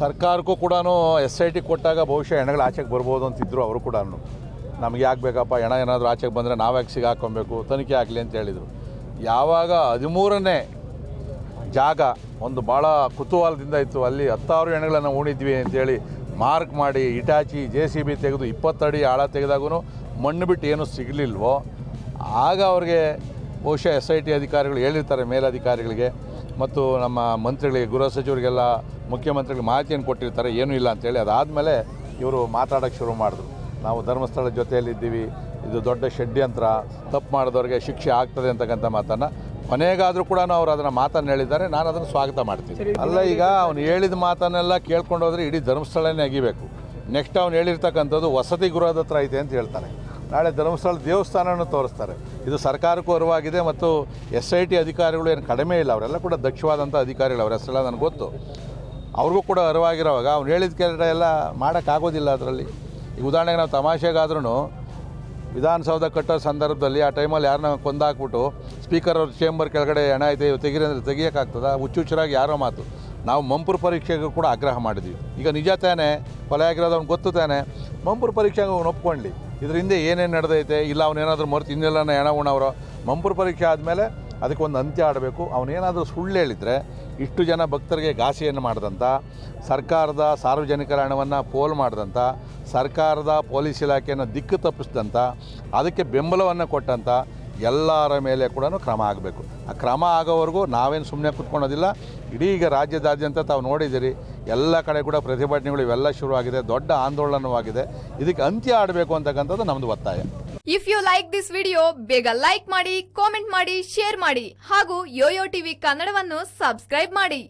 ಸರ್ಕಾರಕ್ಕೂ ಕೂಡ S I T ಕೊಟ್ಟಾಗ ಬಹುಶಃ ಹೆಣಗಳು ಆಚೆಗೆ ಬರ್ಬೋದು ಅಂತಿದ್ರು ಅವರು ಕೂಡ ನಮಗೆ ಯಾಕೆ ಬೇಕಪ್ಪ, ಹೆಣ ಏನಾದರೂ ಆಚೆಗೆ ಬಂದರೆ ನಾವ್ಯಾಕೆ ಸಿಗಾಕೊಬೇಕು ತನಿಖೆ ಆಗಲಿ ಅಂತ ಹೇಳಿದರು. ಯಾವಾಗ ಹದಿಮೂರನೇ ಜಾಗ ಒಂದು ಭಾಳ ಕುತೂಹಲದಿಂದ ಇತ್ತು, ಅಲ್ಲಿ ಹತ್ತಾರು ಹೆಣಗಳನ್ನು ಉಣಿದ್ವಿ ಅಂತೇಳಿ ಮಾರ್ಕ್ ಮಾಡಿ ಇಟಾಚಿ, ಜೆ ಸಿ ಬಿ ತೆಗೆದು ಇಪ್ಪತ್ತಡಿ ಆಳ ತೆಗೆದಾಗೂ ಮಣ್ಣು ಬಿಟ್ಟು ಏನೂ ಸಿಗಲಿಲ್ವೋ, ಆಗ ಅವ್ರಿಗೆ ಬಹುಶಃ ಎಸ್ ಐ ಟಿ ಅಧಿಕಾರಿಗಳು ಹೇಳಿರ್ತಾರೆ ಮೇಲಧಿಕಾರಿಗಳಿಗೆ. ಮತ್ತು ನಮ್ಮ ಮಂತ್ರಿಗಳಿಗೆ, ಗೃಹ ಸಚಿವರಿಗೆಲ್ಲ ಮುಖ್ಯಮಂತ್ರಿಗಳಿಗೆ ಮಾಹಿತಿಯನ್ನು ಕೊಟ್ಟಿರ್ತಾರೆ ಏನೂ ಇಲ್ಲ ಅಂತೇಳಿ ಅದಾದಮೇಲೆ ಇವರು ಮಾತಾಡೋಕ್ಕೆ ಶುರು ಮಾಡಿದ್ರು. ನಾವು ಧರ್ಮಸ್ಥಳದ ಜೊತೆಯಲ್ಲಿದ್ದೀವಿ ಇದು ದೊಡ್ಡ ಷಡ್ಯಂತ್ರ ತಪ್ಪು ಮಾಡಿದವ್ರಿಗೆ ಶಿಕ್ಷೆ ಆಗ್ತದೆ ಅಂತಕ್ಕಂಥ ಮಾತನ್ನು. ಕೊನೆಗಾದರೂ ಕೂಡ ಅವ್ರು ಅದನ್ನು ಮಾತನ್ನು ಹೇಳಿದ್ದಾರೆ ನಾನು ಅದನ್ನು ಸ್ವಾಗತ ಮಾಡ್ತೀನಿ. ಅಲ್ಲ ಈಗ ಅವ್ನು ಹೇಳಿದ ಮಾತನ್ನೆಲ್ಲ ಕೇಳ್ಕೊಂಡು ಹೋದರೆ ಇಡೀ ಧರ್ಮಸ್ಥಳನೇ ಅಗಿಬೇಕು. ನೆಕ್ಸ್ಟ್ ಅವ್ನು ಹೇಳಿರ್ತಕ್ಕಂಥದ್ದು ವಸತಿ ಗೃಹದ ಹತ್ರ ಐತೆ ಅಂತ ಹೇಳ್ತಾರೆ ನಾಳೆ ಧರ್ಮಸ್ಥಳ ದೇವಸ್ಥಾನವನ್ನು ತೋರಿಸ್ತಾರೆ. ಇದು ಸರ್ಕಾರಕ್ಕೂ ಅರಿವಾಗಿದೆ ಮತ್ತು ಎಸ್ ಐ ಟಿ ಅಧಿಕಾರಿಗಳು ಏನು ಕಡಿಮೆ ಇಲ್ಲ ಅವರೆಲ್ಲ ಕೂಡ ದಕ್ಷವಾದಂಥ ಅಧಿಕಾರಿಗಳು ಅವರ ಹೆಸರೆಲ್ಲ ನನಗೆ ಗೊತ್ತು. ಅವ್ರಿಗೂ ಕೂಡ ಅರಿವಾಗಿರೋವಾಗ ಅವ್ನು ಹೇಳಿದ ಕೆಲಸ ಎಲ್ಲ ಮಾಡೋಕ್ಕಾಗೋದಿಲ್ಲ ಅದರಲ್ಲಿ. ಈಗ ಉದಾಹರಣೆಗೆ ನಾವು ತಮಾಷೆಗಾದ್ರೂ ವಿಧಾನಸೌಧ ಕಟ್ಟೋ ಸಂದರ್ಭದಲ್ಲಿ ಆ ಟೈಮಲ್ಲಿ ಯಾರನ್ನ ಕೊಂದಾಕ್ಬಿಟ್ಟು ಸ್ಪೀಕರ್ ಅವ್ರ ಚೇಂಬರ್ ಕೆಳಗಡೆ ಹಣ ಐತೆ ತೆಗೀರಿ ಅಂದರೆ ತೆಗಿಯೋಕ್ಕಾಗ್ತದ? ಹುಚ್ಚುಚ್ಚರಾಗಿ ಯಾರೋ ಮಾತು. ನಾವು ಮಂಪುರ ಪರೀಕ್ಷೆಗೂ ಕೂಡ ಆಗ್ರಹ ಮಾಡಿದ್ವಿ. ಈಗ ನಿಜ ತಾನೇ, ಕೊಲೆ ಆಗಿರೋದು ಅವ್ನು ಗೊತ್ತು ತಾನೆ. ಮಂಪುರ ಪರೀಕ್ಷೆಗೆ ಅವ್ನು ಒಪ್ಕೊಂಡ್ಲಿ. ಇದ್ರ ಹಿಂದೆ ಏನೇನು ನಡೆದೈತೆ? ಇಲ್ಲ ಅವನೇನಾದರೂ ಮರೆತು ಇನ್ನೆಲ್ಲನ ಹೆಣ ಉಣವರು? ಮಂಪುರ ಪರೀಕ್ಷೆ ಆದಮೇಲೆ ಅದಕ್ಕೆ ಒಂದು ಅಂತ್ಯ ಆಡಬೇಕು. ಅವನೇನಾದರೂ ಸುಳ್ಳು ಹೇಳಿದರೆ ಇಷ್ಟು ಜನ ಭಕ್ತರಿಗೆ ಘಾಸಿಯನ್ನು ಮಾಡಿದಂಥ ಸರ್ಕಾರದ ಸಾರ್ವಜನಿಕರ ಹಣವನ್ನು ಪೋಲ್ ಮಾಡಿದಂಥ ಸರ್ಕಾರದ ಪೊಲೀಸ್ ಇಲಾಖೆಯನ್ನು ದಿಕ್ಕು ತಪ್ಪಿಸಿದಂಥ ಅದಕ್ಕೆ ಬೆಂಬಲವನ್ನು ಕೊಟ್ಟಂಥ ಎಲ್ಲರ ಮೇಲೆ ಕೂಡ ಕ್ರಮ ಆಗಬೇಕು. ಆ ಕ್ರಮ ಆಗೋವರೆಗೂ ನಾವೇನು ಸುಮ್ಮನೆ ಕೂತ್ಕೊಳೋದಿಲ್ಲ ಇಡೀ ಈಗ ರಾಜ್ಯದಾದ್ಯಂತ ತಾವು ನೋಡಿದ್ದೀರಿ ಎಲ್ಲ ಕಡೆ ಕೂಡ ಪ್ರತಿಭಟನೆಗಳು ಇವೆಲ್ಲ ಶುರುವಾಗಿದೆ, ದೊಡ್ಡ ಆಂದೋಲನವಾಗಿದೆ. ಇದಕ್ಕೆ ಅಂತ್ಯ ಆಡಬೇಕು ಅಂತಕ್ಕಂಥದ್ದು ನಮ್ಮದು ಒತ್ತಾಯ. If you like this video ಬೇಗ ಲೈಕ್ ಮಾಡಿ ಕಾಮೆಂಟ್ ಮಾಡಿ ಶೇರ್ ಮಾಡಿ ಹಾಗೂ ಯೋಯೋ ಟಿವಿ ಕನ್ನಡವನ್ನು ಸಬ್ಸ್ಕ್ರೈಬ್ ಮಾಡಿ.